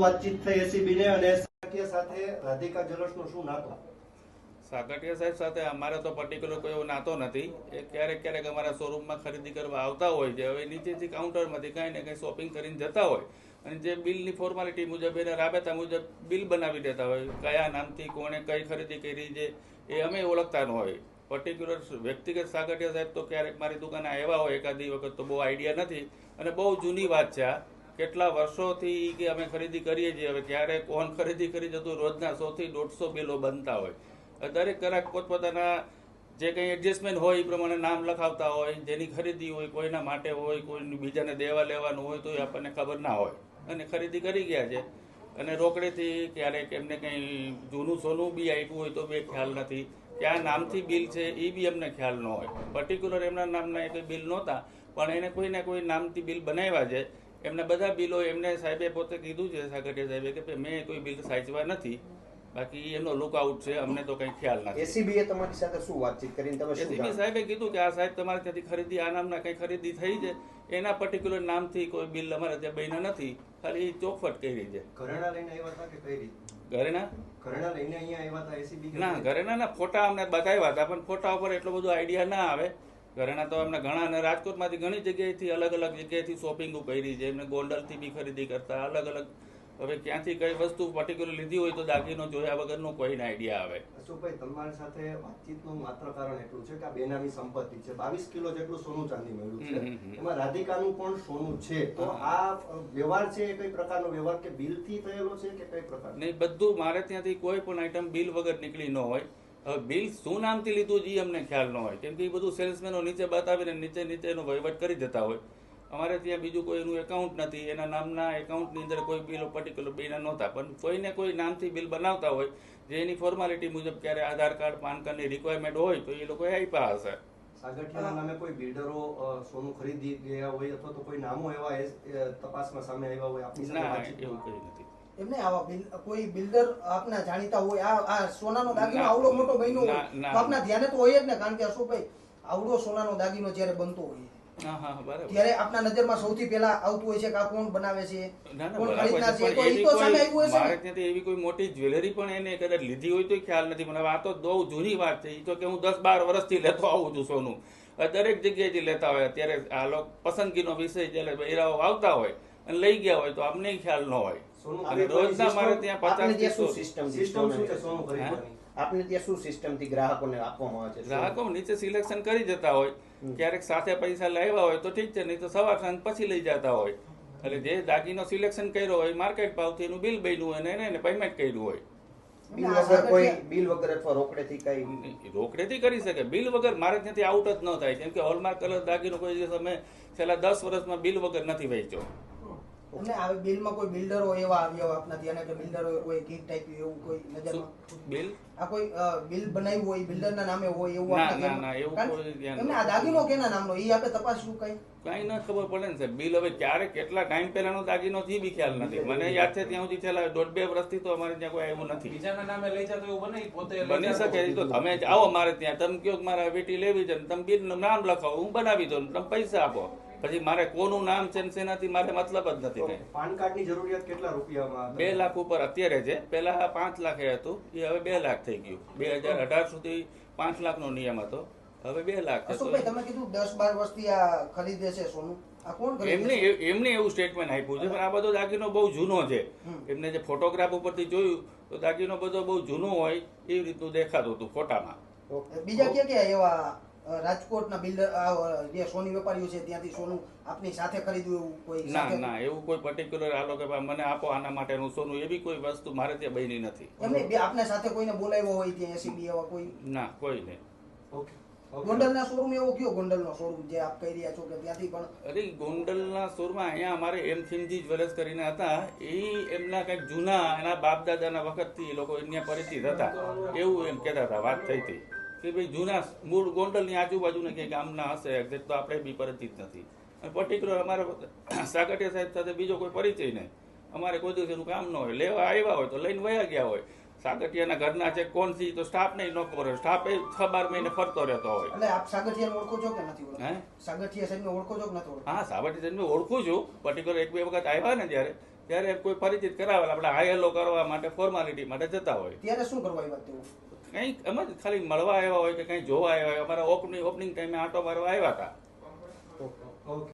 વાતચીત થઈ એસીબી ને અને સાકિયા સાથે રાધિકા જ્વેલર્સનો શું નાતો? સાગઠિયા સાહેબ સાથે અમારે તો પર્ટિક્યુલર કોઈ એવો નાતો નથી. એ ક્યારેક ક્યારેક અમારા શોરૂમમાં ખરીદી કરવા આવતા હોય છે. હવે નીચેથી કાઉન્ટરમાંથી કાંઈ ને કાંઈ શોપિંગ કરીને જતા હોય. અને જે બિલની ફોર્માલિટી મુજબ એને રાબેતા મુજબ બિલ બનાવી દેતા હોય. કયા નામથી, કોણે કઈ ખરીદી કરી છે, એ અમે ઓળખતા ન હોય. પર્ટિક્યુલર વ્યક્તિગત સાગઠિયા સાહેબ તો ક્યારેક મારી દુકાને આવ્યા હોય એકાદી વખત તો બહુ આઈડિયા નથી. અને બહુ જૂની વાત છે આ. કેટલા વર્ષોથી કે અમે ખરીદી કરીએ છીએ, હવે ક્યારે કોણ ખરીદી કરી જતું, રોજના સોથી દોઢસો બિલો બનતા હોય. દરેક ગ્રાહક પોતપોતાના જે કંઈ એડજસ્ટમેન્ટ હોય એ પ્રમાણે નામ લખાવતા હોય, જેની ખરીદી હોય, કોઈના માટે હોય કોઈ બીજાને દેવા લેવાનું હોય, તો એ આપણને ખબર ના હોય. અને ખરીદી કરી ગયા છે. અને રોકડેથી ક્યારેક એમને કંઈ જૂનું સોનું બી આપ્યું હોય તો બી ખ્યાલ નથી. ક્યાં નામથી બિલ છે એ બી અમને ખ્યાલ ન હોય. પર્ટિક્યુલર એમના નામના એ કંઈ બિલ નહોતા, પણ એને કોઈને કોઈ નામથી બિલ બનાવ્યા છે. એમના બધા બિલો એમને સાહેબે પોતે કીધું છે સાગરિયા સાહેબે કે ભાઈ મેં કોઈ બિલ સાચવા નથી. બાકી એમનો લુકઆઉટ છે અમને તો કંઈ ખ્યાલ નથી. એસીબી એ તમારી સાથે શું વાતચીત કરીને તમે શું એસીબી સાહેબે કીધું કે આ સાહેબ તમારે ત્યાંથી ખરીદી આ નામના કંઈ ખરીદી થઈ છે. એના પર્ટિક્યુલર નામથી કોઈ બિલ અમારે ત્યાં બન્યા નથી. ખાલી ચોખવટ કરી છે. ઘરેણા લઈને આવ્યા હતા કે કઈ રીતે? ઘરેણા? ઘરેણા લઈને અહીંયા આવ્યા હતા એસીબી ના ઘરેના ના ફોટા અમને બતાવ્યા હતા પણ ફોટા ઉપર એટલો બધો આઈડિયા ના આવે. ઘરેના તો એમને ઘણા અને રાજકોટમાંથી ઘણી જગ્યાએથી અલગ અલગ જગ્યાએથી શોપિંગો કરી છે. એમને ગોંડલથી બી ખરીદી કરતા અલગ અલગ. હવે ક્યાંથી કઈ વસ્તુ પર્ટિક્યુલર લીધી હોય તો દાગીનો જોયા વગરનો કોઈને આઈડિયા આવે. અશોકભાઈ તમારી સાથે વાતચીતનું માત્ર કારણ એટલું છે કે આ બેનામી સંપત્તિ છે. બાવીસ કિલો જેટલું સોનું ચાંદી મળ્યું છે. એમાં રાધિકાનું પણ સોનું છે. તો આ વ્યવહાર છે એ કઈ પ્રકારનો વ્યવહાર કે બિલથી થયેલો છે કે કઈ પ્રકાર નહીં બધું મારે ત્યાંથી કોઈ પણ આઈટમ બિલ વગર નીકળી ન હોય. બિલ શું નામથી લીધું જે અમને ખ્યાલ ન હોય. કેમ કે એ બધું સેલ્સમેનો નીચે બતાવીને નીચે નીચે એનો વહીવટ કરી જતા હોય. અમારે ત્યાં બીજું કોઈ એનું એકાઉન્ટ નથી. એના નામના એકાઉન્ટની અંદર કોઈ બિલ પર્ટિક્યુલર બિલ નહોતા. પણ કોઈને કોઈ નામથી બિલ બનાવતા હોય જે એની ફોર્માલિટી મુજબ ક્યારે આધાર કાર્ડ પાન કાર્ડની રિક્વાયરમેન્ટ હોય તો એ લોકોએ આપ્યા હશે. સાગઠિયાના નામે કોઈ બિલ્ડરો સોનું ખરીદી ગયા હોય અથવા તો કોઈ નામો એવા તપાસમાં સામે આવ્યા હોય આપની સાથે એવું કંઈ નથી. એમને આવા કોઈ બિલ્ડર આપના જાણીતા હોય આ આ સોનાનો દાગીનો આવડો મોટો બન્યો હોય. તો આપના ધ્યાને તો હોય જ ને કારણ કે અશોકભાઈ આવડો સોનાનો દાગીનો જ્યારે બનતો હોય ત્યારે આપના નજરમાં સૌથી પહેલા આવતું હોય છે કે આ કોણ બનાવે છે કોણ ખરીદનાર છે તો એ તો સામે આવ્યું હશે મારે ત્યાંથી એવી કોઈ મોટી જ્વેલરી પણ એને કદાચ લીધી હોય તો ખ્યાલ નથી મને આ તો બહુ જૂની વાત છે એ તો કે હું દસ બાર વર્ષથી લેતો આવું છું સોનું. દરેક જગ્યાએથી લેતા હોય અત્યારે આ લોકો પસંદગીનો વિષય જ્યારે બૈરાઓ આવતા હોય અને લઈ ગયા હોય તો આપને ખ્યાલ ન હોય. સોનું રોજના મારે ત્યાં આપને પચાસ ત્યાં શું સિસ્ટમ સિસ્ટમ શું છે? સોનું ખરીદવાની આપને ત્યાં શું સિસ્ટમ ગ્રાહકોને આપવામાં આવે છે? ગ્રાહકો નીચે સિલેક્શન કરી જતા હોય. ક્યારેક સાથે પૈસા લાવ્યા હોય તો ઠીક છે નહીં તો સવાર સાંજ પછી લઈ જતા હોય. એટલે જે દાગીનો સિલેક્શન કર્યો હોય માર્કેટ ભાવથી એનું બિલ બન્યું હોય અને એને પેમેન્ટ કર્યું હોય. બિલ વગર કોઈ બિલ વગર અથવા રોકડેથી કઈ રોકડેથી કરી શકે. બિલ વગર મારે ત્યાંથી આઉટ જ ન થાય. કેમ કે હોલમાર્ક કલર દાગીનો કોઈ દિવસ અમે છેલ્લા દસ વર્ષમાં બિલ વગર નથી વેચ્યો. એમને આ બિલમાં કોઈ બિલ્ડરો એવા આવ્યા હોય આપના ત્યાં કે બિલ્ડરો કોઈ ગીત ટાઈપ એવું કોઈ નજરમાં? બિલ? આ કોઈ બિલ બનાવ્યું હોય બિલ્ડરના નામે હોય એવું ના, આપના ના, ના, એવું કોઈ ધ્યાન એમને આ દાગીનો કેના નામનો? એ આપણે તપાસશું કઈ? કઈ ના ખબર પડે ને સાહેબ. બિલ હવે ક્યારે કેટલા ટાઈમ પહેલાનો દાગીનો થી બી ખ્યાલ નથી. મને યાદ છે ત્યાં સુધી છેલ્લા દોઢ બે વર્ષથી તો અમારે ત્યાં કોઈ આવ્યું નથી. બીજાના નામે લઈ જતો એવું બને પોતે બની શકે તો તમે આવો મારે ત્યાં. તમે કયો કે મારે વેટી લેવી છે ને તમે બિલ નામ લખાવો હું બનાવી દઉં તમે પૈસા આપો. પછી મારે કોનું નામ છે ને શેનાથી મારે મતલબ જ નથી કઈ. પાન કાર્ડની જરૂરિયાત કેટલા રૂપિયામાં બે લાખ ઉપર અત્યારે છે. પહેલા પાંચ લાખે હતું એ હવે બે લાખ થઈ ગયું. બે હજાર અઢાર સુધી પાંચ લાખનો નિયમ હતો. હવે બે લાખ છે. તમે કીધું દસ બાર વર્ષથી આ ખરીદે છે સોનું. આ કોણ ખરીદે એમને એમને એવું સ્ટેટમેન્ટ આપ્યું છે પણ આ બધો દાગીનો બહુ જૂનો છે. એમને જે ફોટોગ્રાફ ઉપરથી જોયું તો દાગીનો બધો બહુ જૂનો હોય એવી રીતનું દેખાતું હતું ફોટામાં. બીજા ક્યાં ક્યાં એવા રાજકોટના બિલ્ડર જે સોની વેપારીઓ છે ત્યાંથી સોનું આપની સાથે ખરીદવું એવું કોઈ ના ના એવું કોઈ પર્ટિક્યુલર આ લોકો મને આપો આના માટેનું સોનું એવી કોઈ વસ્તુ મારે ત્યાં બની નથી. એમને બે આપને સાથે કોઈને બોલાવ્યો હોય ત્યાં એસીબી એવા કોઈ? ના કોઈ નહીં. Okay okay. ગોંડલના શોરૂમ એવો કયો ગોંડલનો શોરૂમ જે આપ કહી રહ્યા છો કે ત્યાંથી પણ? અરે ગોંડલના સુરમાં અહીંયા અમારે એમ ખીમજી જ્વેલર્સ કરીને હતા. એ એમના કંઈક જૂના એના બાપ દાદાના વખતથી એ લોકો અહીંયા પરિચિત હતા. એવું એમ કહેતા હતા વાત થઈ હતી. કે ભાઈ જૂના મૂળ ગોંડલની આજુબાજુના કે ગામના હશે એક્ઝેક્ટ તો આપણે બી પરિચિત નથી. અને પર્ટિક્યુલર અમારે સાગઠિયા સાહેબ સાથે બીજો કોઈ પરિચય નહીં. અમારે કોઈ દિવસ એનું કામ ન હોય. લેવા આવ્યા હોય તો લઈને વયા ગયા હોય. સાગઠિયાના ઘરના છે કોણ છે તો સ્ટાફ નહીં ન કરો સ્ટાફ એ છ બાર મહિને ફરતો રહેતો હોય. એટલે આપ સાગઠિયા ઓળખો છો કે નથી હે? સાગઠિયા સાહેબને ઓળખો છો કે નથી હા સાબરથી જઈને ઓળખું છું. પર્ટિક્યુલર એક બે વખત આવ્યા ને જ્યારે ત્યારે કોઈ પરિચિત કરાવેલા. આપણે હાય હેલો કરવા માટે ફોર્માલિટી માટે જતા હોય. ત્યારે શું કરવા આવ્યા તેઓ? કંઈક એમ જ ખાલી મળવા આવ્યા હોય કે કંઈ જોવા આવ્યા હોય? અમારા ઓપનિંગ ઓપનિંગ ટાઈમે આટો મારવા આવ્યા હતા. ઓકે.